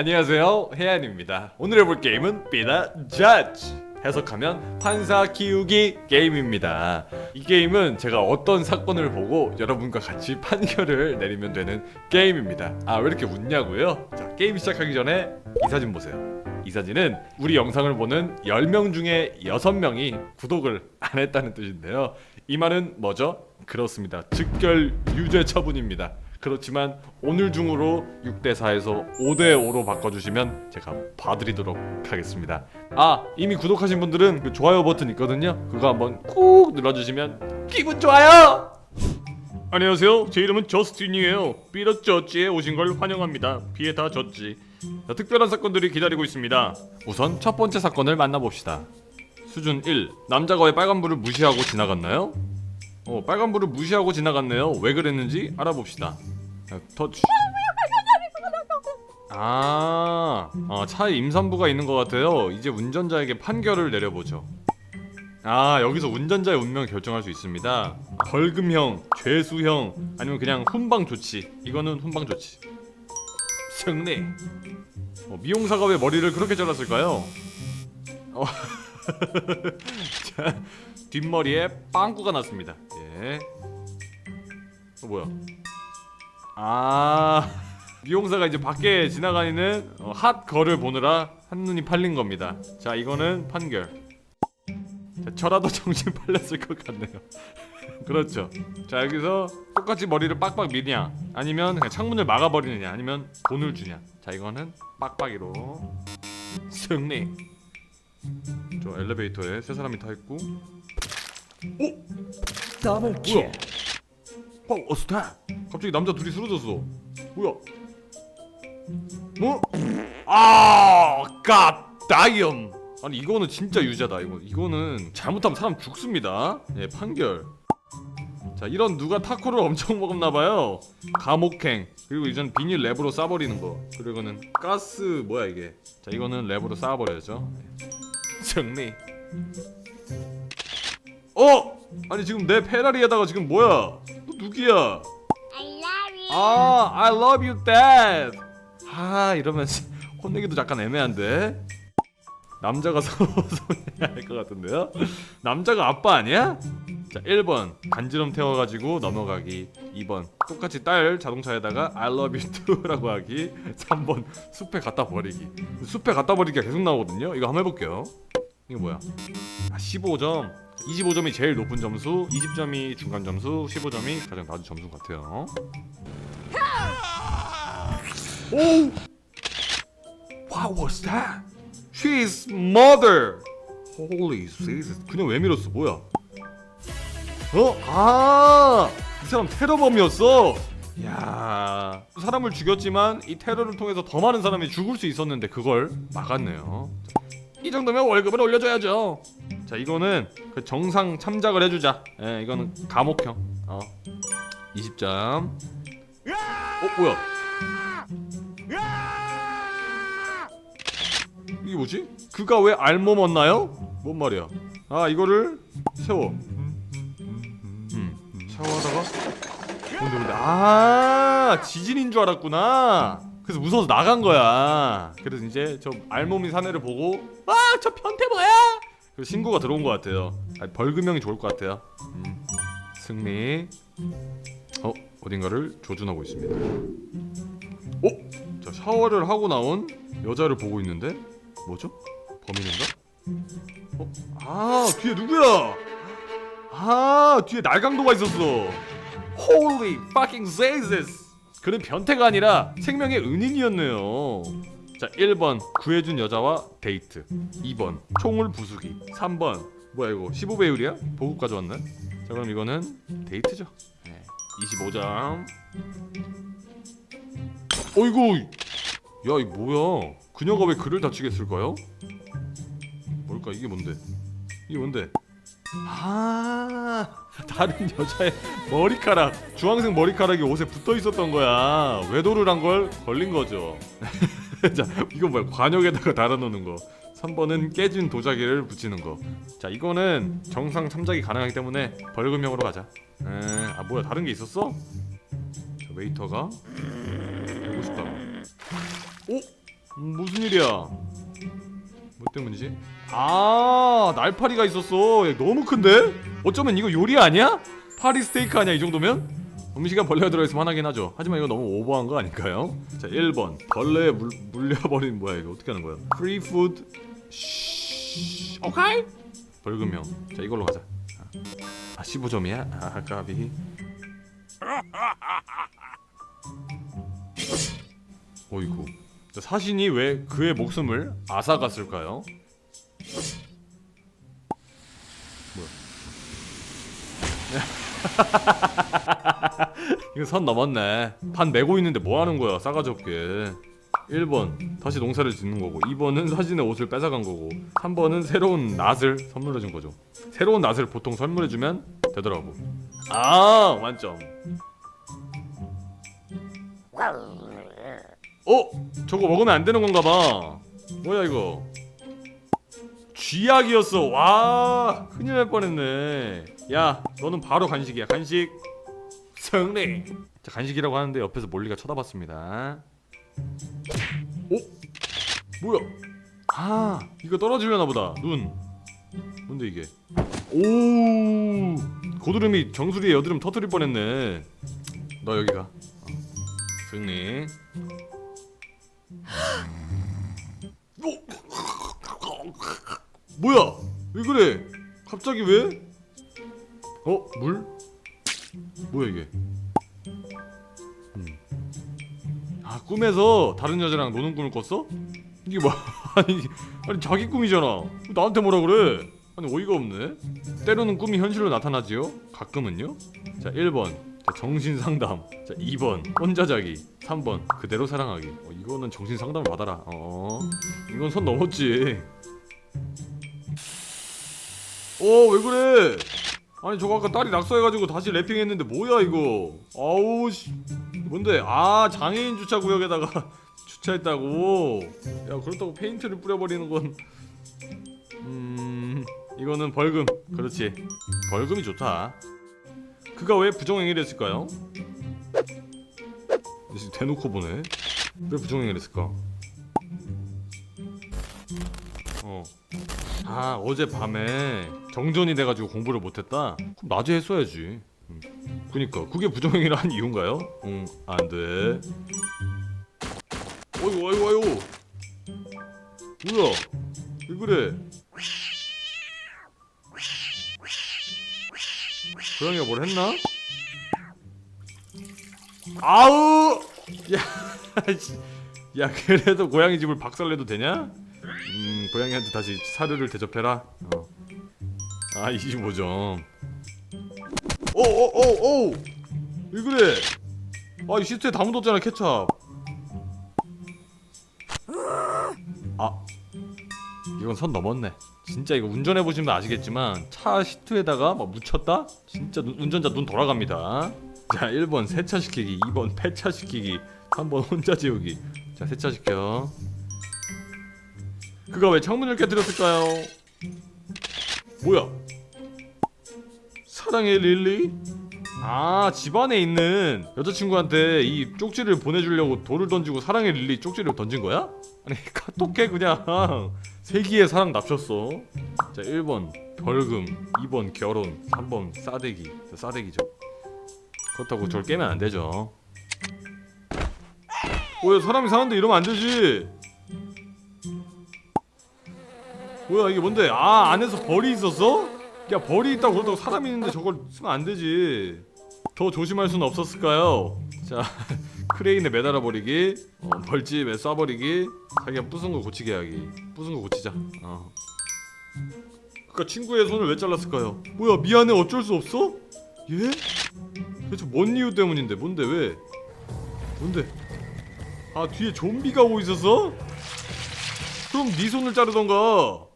안녕하세요 해안입니다. 오늘 해볼 게임은 비나 자지 해석하면 판사 키우기 게임입니다. 이 게임은 제가 어떤 사건을 보고 여러분과 같이 판결을 내리면 되는 게임입니다. 아 왜 이렇게 웃냐고요? 자 게임 시작하기 전에 이 사진 보세요. 이 사진은 우리 영상을 보는 10명 중에 6명이 구독을 안 했다는 뜻인데요. 이 말은 뭐죠? 그렇습니다. 즉결 유죄 처분입니다 그렇지만 오늘 중으로 6대 4에서 5대 5로 바꿔주시면 제가 봐드리도록 하겠습니다. 아 이미 구독하신 분들은 그 좋아요 버튼 있거든요. 그거 한번 꾹 눌러주시면 기분 좋아요. 안녕하세요. 제 이름은 저스틴이에요. 삐럿 저지에 오신 걸 환영합니다. 비에 다 졌지. 자, 특별한 사건들이 기다리고 있습니다. 우선 첫 번째 사건을 만나봅시다. 수준 1. 남자가 왜 빨간불을 무시하고 지나갔나요? 어, 빨간불을 무시하고 지나갔네요. 왜 그랬는지 알아봅시다. 자, 터치. 아, 어, 차에 임산부가 있는 것 같아요. 이제 운전자에게 판결을 내려보죠. 아, 여기서 운전자의 운명을 결정할 수 있습니다. 벌금형, 죄수형, 아니면 그냥 훈방 조치. 이거는 훈방 조치. 승리. 어, 미용사가 왜 머리를 그렇게 잘랐을까요? 어, 자, 뒷머리에 빵꾸가 났습니다. 예. 어 뭐야? 아 미용사가 이제 밖에 지나가는 어, 핫 걸을 보느라 한 눈이 팔린 겁니다. 자 이거는 판결. 자, 저라도 정신 팔렸을 것 같네요. 그렇죠. 자 여기서 똑같이 머리를 빡빡 미냐, 아니면 그냥 창문을 막아버리느냐, 아니면 돈을 주냐. 자 이거는 빡빡이로 승리. 저 엘리베이터에 세 사람이 타 있고 더블 뭐야? 킬. 어, 어 스탑. 갑자기 남자 둘이 쓰러졌어. 뭐야? 뭐? 아, 갓 다이엄. 아니 이거는 진짜 유자다. 이거 이거는 잘못하면 사람 죽습니다. 예, 판결. 자, 이런 누가 타코를 엄청 먹었나 봐요. 감옥행. 그리고 이전 비닐 랩으로 싸버리는 거. 그리고는 가스 뭐야 이게? 자, 이거는 랩으로 싸버려야죠. 예. 승리. 어? 아니 지금 내 페라리에다가 지금 뭐야? 너 누구야? I love you. 아, I love you, Dad. 아, 이러면 혼내기도 잠깐 애매한데. 남자가 소송해야 할것 같은데요? 남자가 아빠 아니야? 자, 1번 간지럼 태워가지고 넘어가기 2번 똑같이 딸 자동차에다가 I love you too라고 하기 3번 숲에 갖다 버리기 숲에 갖다 버리기가 계속 나오거든요 이거 한번 해볼게요 이게 뭐야 아, 15점 25점이 제일 높은 점수 20점이 중간 점수 15점이 가장 낮은 점수 같아요 오! What was that? She's mother. Holy Jesus. 그냥 왜 밀었어? 뭐야? 어? 아! 이 사람 테러범이었어. 야, 사람을 죽였지만 이 테러를 통해서 더 많은 사람이 죽을 수 있었는데 그걸 막았네요. 이 정도면 월급을 올려줘야죠. 자, 이거는 그 정상 참작을 해주자. 예, 이거는 감옥형. 어, 20점. 어, 뭐야? 이게 뭐지? 그가 왜 알몸었나요? 뭔 말이야? 아 이거를 세워. 음, 샤워하다가 뭔데 뭔데? 아 지진인 줄 알았구나. 그래서 무서워서 나간 거야. 그래서 이제 저 알몸이 사내를 보고 아 저 변태 뭐야? 그래서 신고가 들어온 것 같아요. 아, 벌금형이 좋을 것 같아요. 음, 승리. 어 어딘가를 조준하고 있습니다. 어? 자 샤워를 하고 나온 여자를 보고 있는데 뭐죠? 범인인가? 어? 아 뒤에 누구야? 아 뒤에 날강도가 있었어. Holy fucking Jesus! 그는 변태가 아니라 생명의 은인이었네요. 자 1번 구해준 여자와 데이트. 2번 총을 부수기. 3번 뭐야 이거 15배율이야? 보급 가져왔네. 자 그럼 이거는 데이트죠. 네, 25점. 어이구! 야 이거 뭐야? 그녀가 왜 그를 다치게 했을까요? 뭘까? 이게 뭔데? 이게 뭔데? 아 다른 여자의 머리카락. 주황색 머리카락이 옷에 붙어 있었던 거야. 외도를 한 걸 걸린 거죠 자 이건 뭐야 관역에다가 달아놓는 거 3번은 깨진 도자기를 붙이는 거 자 이거는 정상 참작이 가능하기 때문에 벌금형으로 가자 에, 아 뭐야 다른 게 있었어? 자 웨이터가 보고 싶다 오? 음, 무슨 일이야? 뭐 때문이지? 아 날파리가 있었어. 야, 너무 큰데? 어쩌면 이거 요리 아니야? 파리 스테이크 아니야 이 정도면? 음식에 벌레가 들어있으면 화나긴 하죠. 하지만 이거 너무 오버한 거 아닐까요? 자 1번 벌레에 물, 물려버린 뭐야 이거 어떻게 하는 거야? 프리 푸드 쉬 오케이? 벌금형. 자 이걸로 가자. 아 15점이야? 아 까비. 어이구. 자, 사신이 왜 그의 목숨을 앗아갔을까요? 뭐야? 이거 선 넘었네. 반 메고 있는데 뭐 하는 거야? 싸가지 없게. 1번 다시 농사를 짓는 거고 2번은 사진의 옷을 뺏어간 거고 3번은 새로운 낫을 선물해 준 거죠. 새로운 낫을 보통 선물해 주면 되더라고. 아 만점. 어? 저거 먹으면 안 되는 건가 봐. 뭐야 이거? 쥐약이었어. 와, 큰일 날 뻔했네. 야, 너는 바로 간식이야. 간식 승리. 자, 간식이라고 하는데 옆에서 몰리가 쳐다봤습니다. 오? 뭐야? 아, 이거 떨어지려나 보다. 눈. 뭔데 이게? 오, 고드름이 정수리에 여드름 터뜨릴 뻔했네. 너 여기 가. 어. 승리. 뭐야? 왜 그래? 갑자기 왜? 어? 물? 뭐야 이게? 음. 아 꿈에서 다른 여자랑 노는 꿈을 꿨어? 이게 뭐 아니 아니 자기 꿈이잖아. 나한테 뭐라 그래? 아니 어이가 없네. 때로는 꿈이 현실로 나타나지요? 가끔은요? 자 1번. 자, 정신 상담. 자 2번. 혼자 자기. 3번. 그대로 사랑하기. 어, 이거는 정신 상담을 받아라. 어. 이건 선 넘었지. 어 왜 그래 아니 저거 아까 딸이 낙서해가지고 다시 랩핑했는데 뭐야 이거? 아우 씨. 뭔데? 아 장애인 주차 구역에다가 주차했다고? 야 그렇다고 페인트를 뿌려버리는 건 음... 이거는 벌금. 그렇지. 벌금이 좋다. 그가 왜 부정행위를 했을까요? 대놓고 보네. 왜 부정행위를 했을까? 아 어제 밤에 정전이 돼가지고 공부를 못했다? 그럼 낮에 했어야지 음. 그니까 그게 부정행위를 한 이유인가요? 응 안돼 어이구 어이구 어이구 뭐야 왜 그래 고양이가 뭘 했나? 아우 야, 씨. 야 그래도 고양이 집을 박살내도 되냐? 음 고양이한테 다시 사료를 대접해라. 어. 아 25점 오오오오 왜 그래? 아이 시트에 다 묻었잖아 케찹 아. 이건 선 넘었네. 진짜 이거 운전해 보시면 아시겠지만 차 시트에다가 막 묻혔다? 진짜 눈- 운전자 눈 돌아갑니다. 자 1번 세차 시키기 2번 폐차 시키기 3번 혼자 지우기. 자 세차 시켜 그가 왜 창문을 깨뜨렸을까요? 뭐야? 사랑해 릴리? 아 집안에 있는 여자친구한테 이 쪽지를 보내주려고 돌을 던지고 사랑해 릴리 쪽지를 던진 거야? 아니 카톡해 그냥 세기의 사랑 납쳤어 자 1번 벌금 2번 결혼 3번 싸대기 자, 싸대기죠 그렇다고 저를 깨면 안 되죠 뭐야 사람이 사는데 이러면 안 되지 뭐야 이게 뭔데? 아 안에서 벌이 있었어? 야 벌이 있다고 그렇다고 사람이 있는데 저걸 쓰면 안 되지. 더 조심할 수는 없었을까요? 자 크레인에 매달아 버리기, 어, 벌집에 쏴 버리기, 자기가 부순 거 고치게 하기. 부순 거 고치자. 어. 그니까 친구의 손을 왜 잘랐을까요? 뭐야 미안해 어쩔 수 없어? 예? 대체 뭔 이유 때문인데 뭔데 왜? 뭔데? 아 뒤에 좀비가 오고 있었어? 그럼 네 손을 자르던가.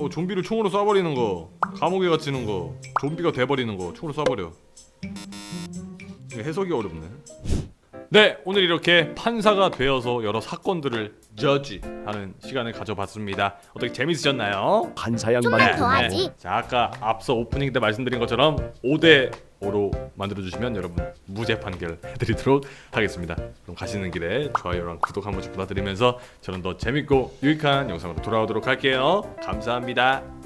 어 좀비를 총으로 쏴버리는 거. 감옥에 갇히는 거. 좀비가 돼버리는 거. 총으로 쏴버려. 해석이 어렵네. 네, 오늘 이렇게 판사가 되어서 여러 사건들을 저지 하는 시간을 가져봤습니다. 어떻게 재밌으셨나요? 판사 양반 좀만 더 하지. 자, 아까 앞서 오프닝 때 말씀드린 것처럼 5대 5로 만들어 주시면 여러분 무죄 판결 해 드리도록 하겠습니다. 그럼 가시는 길에 좋아요랑 구독 한 번씩 부탁드리면서 저는 더 재밌고 유익한 영상으로 돌아오도록 할게요. 감사합니다.